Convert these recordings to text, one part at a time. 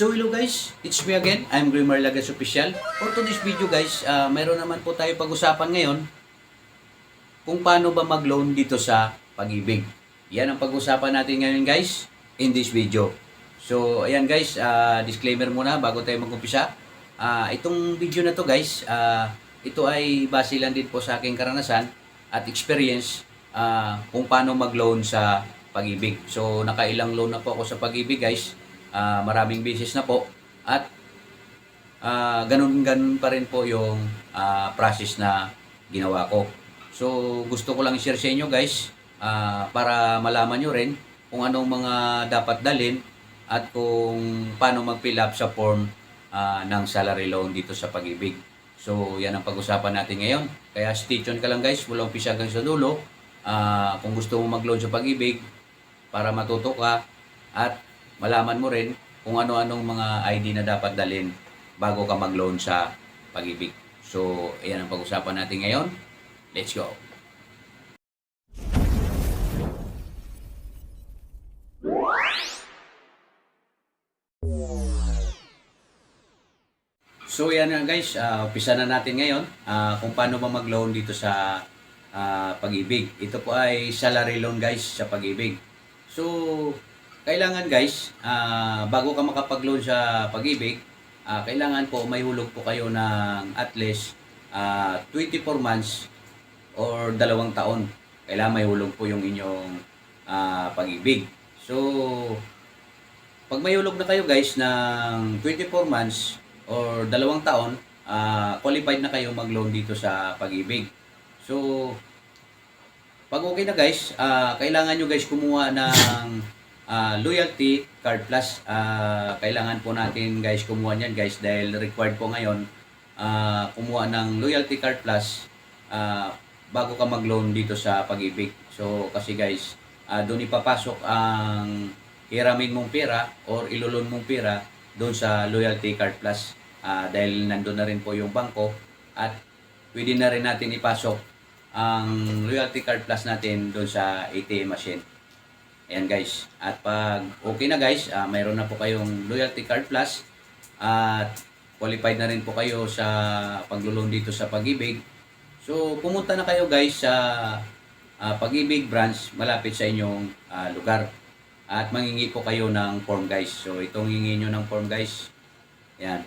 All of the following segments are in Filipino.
So hello guys, it's me again. I'm Grimar Lagas Official. For today's video guys, ah, mayroon naman po tayo pag-usapan ngayon kung paano ba mag-loan dito sa pag-ibig. Yan ang pag-usapan natin ngayon guys in this video. So ayan guys, ah, disclaimer muna bago tayo mag-umpisa. Ah, itong video na to guys, ah, ito ay base lang din po sa aking karanasan at experience ah, kung paano mag-loan sa pag-ibig. So nakailang loan na po ako sa pag-ibig guys. Ah, maraming beses na po at ah, ganun-ganun pa rin po yung ah, process na ginawa ko. So gusto ko lang i-share sa inyo guys ah, para malaman nyo rin kung anong mga dapat dalin at kung paano mag-fill up sa form ah, ng salary loan dito sa pag-ibig. So yan ang pag-usapan natin ngayon. Kaya stay tuned ka lang guys mula umpisa hanggang sa dulo. Ah, kung gusto mo mag-loan sa pag-ibig para matuto ka at malaman mo rin kung ano-anong mga ID na dapat dalhin bago ka mag-loan sa pag-ibig. So, ayan ang pag-usapan natin ngayon. Let's go! So yan na guys, uh, umpisa na natin ngayon ah, kung paano ba mag-loan dito sa ah, pag-ibig. Ito po ay salary loan guys sa pag-ibig. So, kailangan guys, ah, bago ka makapag-loan sa pag-ibig, ah, kailangan po may hulog po kayo ng at least ah, 24 months or dalawang taon. Kailangan may hulog po yung inyong ah, pag-ibig. So, pag may hulog na kayo guys ng 24 months or dalawang taon, ah, qualified na kayo mag-loan dito sa pag-ibig. So, pag okay na guys, ah, kailangan nyo guys kumuha ng ah, loyalty card plus. Ah, kailangan po natin guys kumuha niyan guys dahil required po ngayon ah, kumuha ng loyalty card plus ah, bago ka mag-loan dito sa pag-ibig. So kasi guys, ah, doon ipapasok ang hiramin mong pera or ilulon mong pera doon sa loyalty card plus Ah, dahil nandun na rin po yung bangko at pwede na rin natin ipasok ang loyalty card plus natin doon sa ATM machine. Ayan guys. At pag okay na guys, ah, mayroon na po kayong loyalty card plus at qualified na rin po kayo sa paglulong dito sa pag-ibig. So pumunta na kayo guys sa ah, pag-ibig branch malapit sa inyong ah, lugar. At mangingi po kayo ng form guys. So itong hingi nyo ng form guys. Ayan.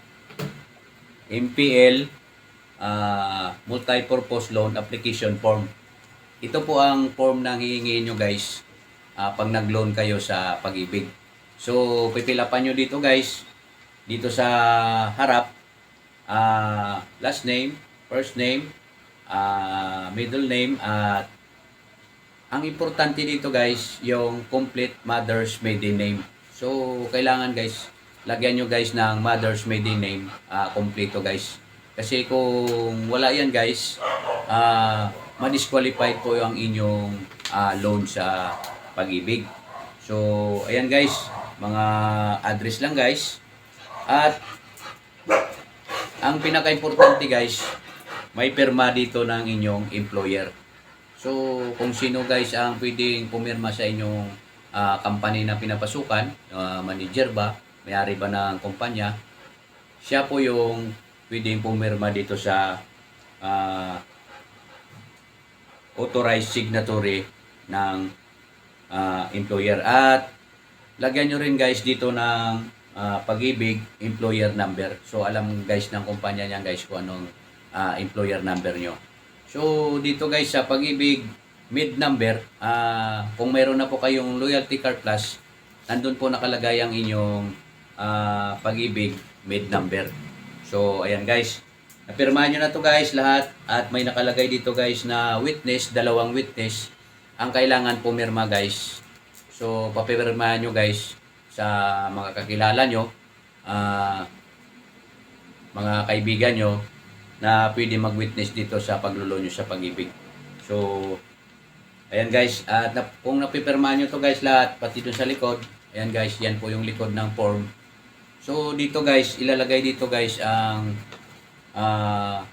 MPL ah, Multi-Purpose Loan Application Form. Ito po ang form na hihingin nyo guys ah, pag nag-loan kayo sa pag-ibig. So, pipilapan nyo dito guys, dito sa harap, ah, last name, first name, ah, middle name, at ang importante dito guys, yung complete mother's maiden name. So, kailangan guys, lagyan nyo guys ng mother's maiden name, ah, kompleto guys. Kasi kung wala yan guys, ah, ma-disqualified po yung inyong ah, loan sa pag-ibig. So, ayan guys, mga address lang guys. At ang pinaka-importante guys, may pirma dito ng inyong employer. So, kung sino guys ang pwedeng pumirma sa inyong ah, company na pinapasukan, ah, manager ba, may-ari ba ng kumpanya, siya po yung pwedeng pumirma dito sa ah, authorized signatory ng ah, employer. At lagyan nyo rin guys dito ng ah, pag-ibig employer number. So alam guys ng kumpanya niyan guys kung anong ah, employer number nyo. So dito guys sa pag-ibig mid number, ah, kung mayroon na po kayong loyalty card plus, nandun po nakalagay ang inyong ah, pag-ibig mid number. So ayan guys, napirmahan nyo na to guys lahat at may nakalagay dito guys na witness, dalawang witness ang kailangan pumirma guys. So papirmahan nyo guys sa mga kakilala nyo, ah, mga kaibigan nyo na pwede mag-witness dito sa paglulo nyo sa pag-ibig. So, ayan guys, at na, kung napipirmahan nyo to guys lahat, pati dun sa likod, ayan guys, yan po yung likod ng form. So, dito guys, ilalagay dito guys ang ah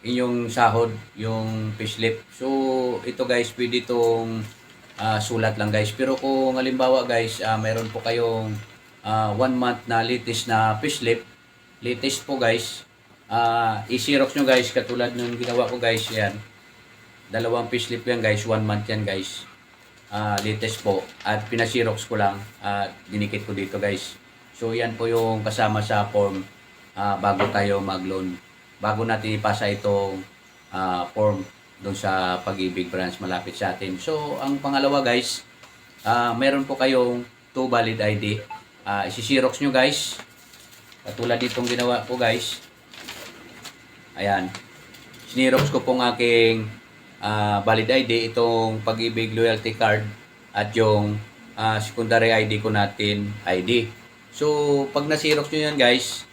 inyong sahod, yung payslip. So, ito guys, pwede itong ah, sulat lang guys. Pero kung halimbawa guys, ah, mayroon po kayong ah, one month na latest na payslip. Latest po guys. Ah, i-xerox nyo guys katulad nung ginawa ko guys yan. Dalawang payslip yan guys, one month yan guys. Ah, latest po at pinasirox ko lang at dinikit ko dito guys. So yan po yung kasama sa form ah, bago tayo mag-loan. Bago natin ipasa itong ah, form doon sa Pag-ibig branch malapit sa atin. So ang pangalawa guys, ah, meron po kayong two valid ID. Ah, isi-xerox nyo guys. Katulad ditong ginawa ko guys. Ayan. Sinirox ko pong aking ah, valid ID, itong Pag-ibig loyalty card at yung ah, secondary ID ko natin ID. So, pag nasirox nyo yan guys,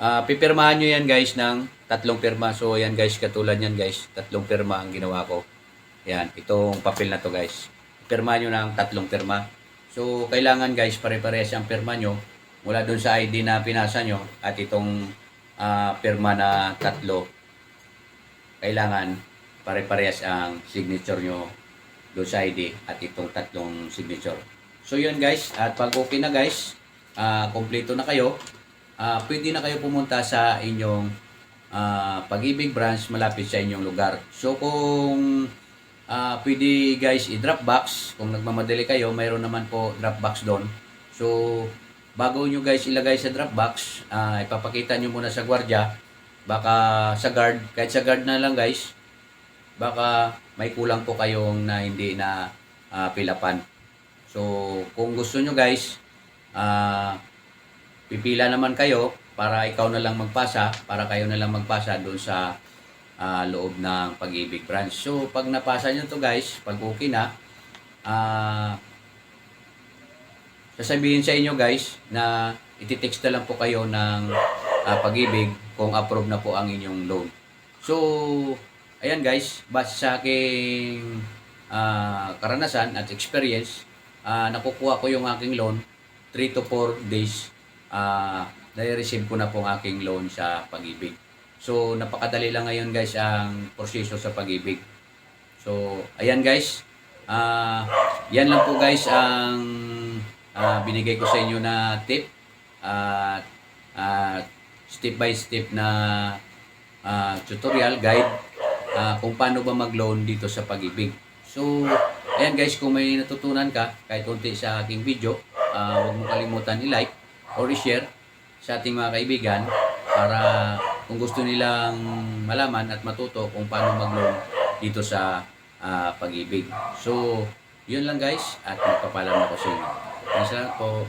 ah, pipirmahan nyo yan guys ng tatlong pirma. So, yan guys, katulad yan guys, tatlong pirma ang ginawa ko. Yan, itong papel na to guys. Pirmahan nyo ng tatlong pirma. So, kailangan guys, pare-parehas ang pirma nyo mula dun sa ID na pinasa nyo at itong ah, pirma na tatlo kailangan pare-parehas ang signature nyo doon sa ID at itong tatlong signature. So yun guys, at pag okay na guys, ah kompleto na kayo, ah pwede na kayo pumunta sa inyong ah, pag-ibig branch malapit sa inyong lugar. So kung ah pwede guys i-drop box, kung nagmamadali kayo, mayroon naman po drop box doon. So bago nyo guys ilagay sa drop box, ah, ipapakita nyo muna sa gwardiya baka sa guard, kahit sa guard na lang guys, baka may kulang po kayong na hindi na ah, pilapan. So, kung gusto nyo guys, ah, pipila naman kayo para ikaw na lang magpasa, para kayo na lang magpasa doon sa ah, loob ng pag-ibig branch. So, pag napasa nyo to guys, pag okay na, ah, sasabihin sa inyo guys na ititext na lang po kayo ng ah, pag-ibig kung approve na po ang inyong loan. So, ayan guys, base sa aking ah, karanasan at experience, ah, nakukuha ko yung aking loan 3 to 4 days ah nare-receive ko na po ang aking loan sa pag-ibig. So, napakadali lang ngayon guys ang proseso sa pag-ibig. So, ayan guys. Ah, yan lang po guys ang ah, binigay ko sa inyo na tip at ah, step by step na ah, tutorial guide ah, kung paano ba mag-loan dito sa pag-ibig. So, ayan guys, kung may natutunan ka kahit konti sa aking video, ah, huwag mo kalimutan i-like or i-share sa ating mga kaibigan para kung gusto nilang malaman at matuto kung paano mag-loan dito sa ah, pag-ibig. So, yun lang guys at magpapalam ako sa inyo. Salamat po.